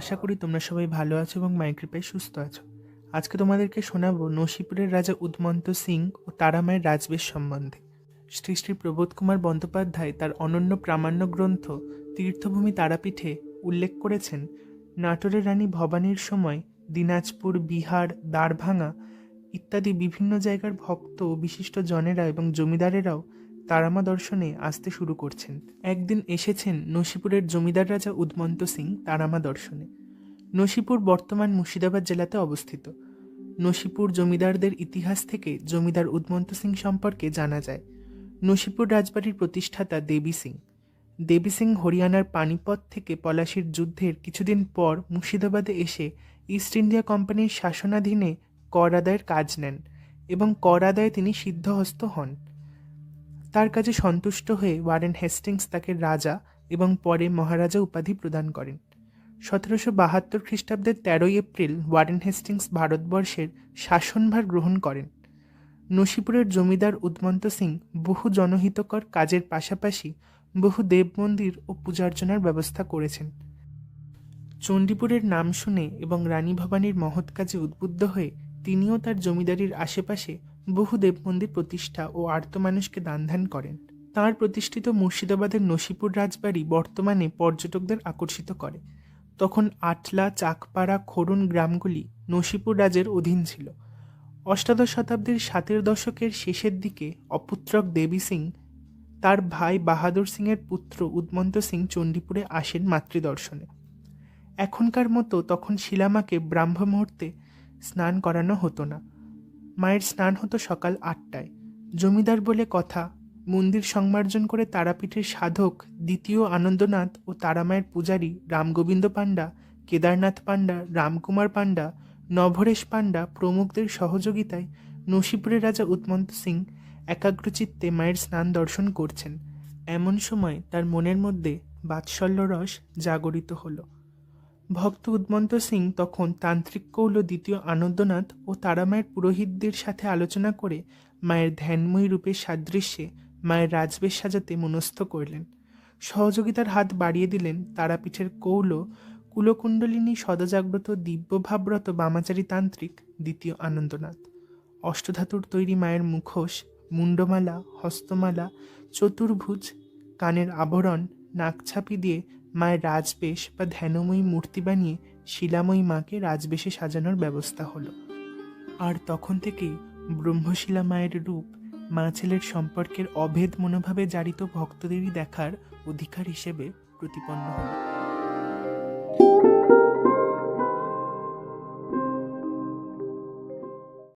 আশা করি তোমরা সবাই ভালো আছো এবং কৃপায় সুস্থ আছো। আজকে তোমাদেরকে শোনাবো নসিপুরের রাজা উদ্মন্ত সিং ও তারামায়ের রাজবেশ সম্বন্ধে। শ্রী শ্রী প্রবোধ কুমার বন্দ্যোপাধ্যায় তার অনন্য প্রামাণ্য গ্রন্থ তীর্থভূমি তারাপীঠে উল্লেখ করেছেন নাটোরের রানী ভবানীর সময় দিনাজপুর, বিহার দ্বারভাঙা ইত্যাদি বিভিন্ন জায়গার ভক্ত ও বিশিষ্ট জনেরা এবং জমিদারেরাও তারামা দর্শনে আসতে শুরু করছেন। একদিন এসেছেন নসিপুরের জমিদার রাজা উদ্মন্ত সিং তারামা দর্শনে। নসিপুর বর্তমান মুর্শিদাবাদ জেলাতে অবস্থিত। নসিপুর জমিদারদের ইতিহাস থেকে জমিদার উদ্মন্ত সিং সম্পর্কে জানা যায়। নসিপুর রাজবাড়ির প্রতিষ্ঠাতা দেবী সিং। দেবী সিং হরিয়ানার পানিপথ থেকে পলাশির যুদ্ধের কিছুদিন পর মুর্শিদাবাদে এসে ইস্ট ইন্ডিয়া কোম্পানির শাসনাধীনে কর আদায়ের কাজ নেন এবং কর আদায়ে তিনি সিদ্ধহস্ত হন। তার কাজে সন্তুষ্ট হয়ে ওয়ারেন হেস্টিংস তাকে রাজা এবং পরে মহারাজা উপাধি প্রদান করেন। সতেরোশো বাহাত্তর খ্রিস্টাব্দের তেরোই এপ্রিল ওয়ারেন হেস্টিংস ভারতবর্ষের শাসনভার গ্রহণ করেন। নসিপুরের জমিদার উদ্মন্ত সিং বহু জনহিতকর কাজের পাশাপাশি বহু দেব মন্দির ও পূজার্চনার ব্যবস্থা করেছেন। চণ্ডীপুরের নাম শুনে এবং রানী ভবানীর মহৎ কাজে উদ্বুদ্ধ হয়ে তিনিও তার জমিদারির আশেপাশে বহু দেব মন্দির প্রতিষ্ঠা ও আর্ত মানুষকে দানধ্যান করেন। তাঁর প্রতিষ্ঠিত মুর্শিদাবাদের নসিপুর রাজবাড়ি বর্তমানে পর্যটকদের আকর্ষিত করে। তখন আটলা, চাকপাড়া, খরুন গ্রামগুলি নসিপুর রাজের অধীন ছিল। অষ্টাদশ শতাব্দীর সাতের দশকের শেষের দিকে অপুত্রক দেবী সিং, তার ভাই বাহাদুর সিংয়ের পুত্র উদ্মন্ত সিং চণ্ডীপুরে আসেন মাতৃদর্শনে। এখনকার মতো তখন শিলামাকে ব্রাহ্ম মুহূর্তে স্নান করানো হতো না। মায়ের স্নান হতো সকাল আটটায়। জমিদার বলে কথা মন্দির সংমার্জন করে তারাপীঠের সাধক দ্বিতীয় আনন্দনাথ ও তারামায়ের পূজারী রামগোবিন্দ পাণ্ডা, কেদারনাথ পাণ্ডা, রামকুমার পাণ্ডা, নভরেশ পাণ্ডা প্রমুখদের সহযোগিতায় নসিপুরের রাজা উৎমন্ত সিং একাগ্রচিত্তে মায়ের স্নান দর্শন করছেন। এমন সময় তার মনের মধ্যে বাৎসল্য রস জাগরিত হলো। ভক্ত উদ্মন্ত সিং তখন তান্ত্রিক কৌল দ্বিতীয় আনন্দনাথ ও তারামায়ের পুরোহিতদের সাথে আলোচনা করে মায়ের ধ্যানময়ী রূপের সাদৃশ্যে মায়ের রাজবেশ সাজাতে মনস্থ করলেন। সহযোগিতার হাত বাড়িয়ে দিলেন তারাপীঠের কৌল, কুলকুণ্ডলিনী সদাজাগ্রত দিব্যভাব্রত বামাচারী তান্ত্রিক দ্বিতীয় আনন্দনাথ। অষ্টধাতুর তৈরি মায়ের মুখোশ মুন্ডমালা হস্তমালা, চতুর্ভুজ, কানের আবরণ, নাকছাপি দিয়ে মায়ের রাজবেশ বা ধ্যানময়ী মূর্তি বানিয়ে শিলাময়ী মাকে রাজবেশে সাজানোর ব্যবস্থা হলো। আর তখন থেকেই ব্রহ্মশিলা মায়ের রূপ মা ছেলের সম্পর্কের অভেদ মনোভাবে জারিত ভক্তদেরই দেখার অধিকার হিসেবে প্রতিপন্ন হলো।